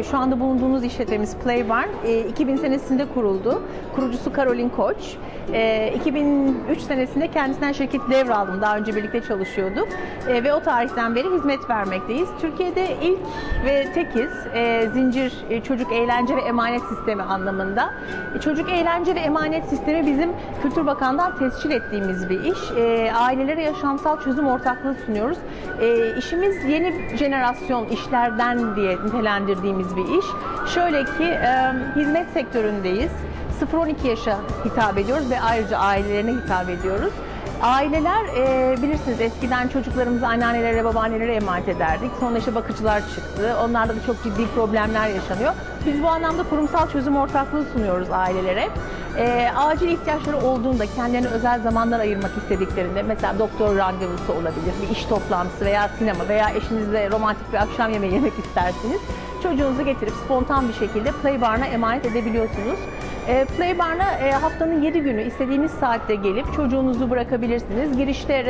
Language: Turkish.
e, şu anda bulunduğumuz işletmemiz Playbar. E, 2000 senesinde kuruldu. Kurucusu Caroline Koç. E, 2003 senesinde kendisinden şirketi devraldım. Daha önce birlikte çalışıyorduk. Ve o tarihten beri hizmet vermekteyiz. Türkiye'de ilk ve tekiz e, zincir e, çocuk eğlence ve emanet sistemi anlamında. E, çocuk eğlence ve emanet sistemi bizim Kültür Bakanlığı'ndan tescil ettiğimiz bir iş. Ailelere yaşamsal çözüm ortaklığı sunuyoruz. İşimiz yeni jenerasyon işlerden diye nitelendirdiğimiz bir iş. Şöyle ki e, hizmet sektöründeyiz. 0-12 yaşa hitap ediyoruz ve ayrıca ailelerine hitap ediyoruz. Aileler e, bilirsiniz eskiden çocuklarımızı anneannelere, babaannelere emanet ederdik. Sonra işte bakıcılar çıktı. Onlarda da çok ciddi problemler yaşanıyor. Biz bu anlamda kurumsal çözüm ortaklığı sunuyoruz ailelere. E, acil ihtiyaçları olduğunda, kendilerine özel zamanlar ayırmak istediklerinde, mesela doktor randevusu olabilir, bir iş toplantısı veya sinema veya eşinizle romantik bir akşam yemeği yemek istersiniz. Çocuğunuzu getirip spontan bir şekilde Playbar'ına emanet edebiliyorsunuz. E, Playbar'ına e, haftanın 7 günü istediğiniz saatte gelip çocuğunuzu bırakabilirsiniz. Girişte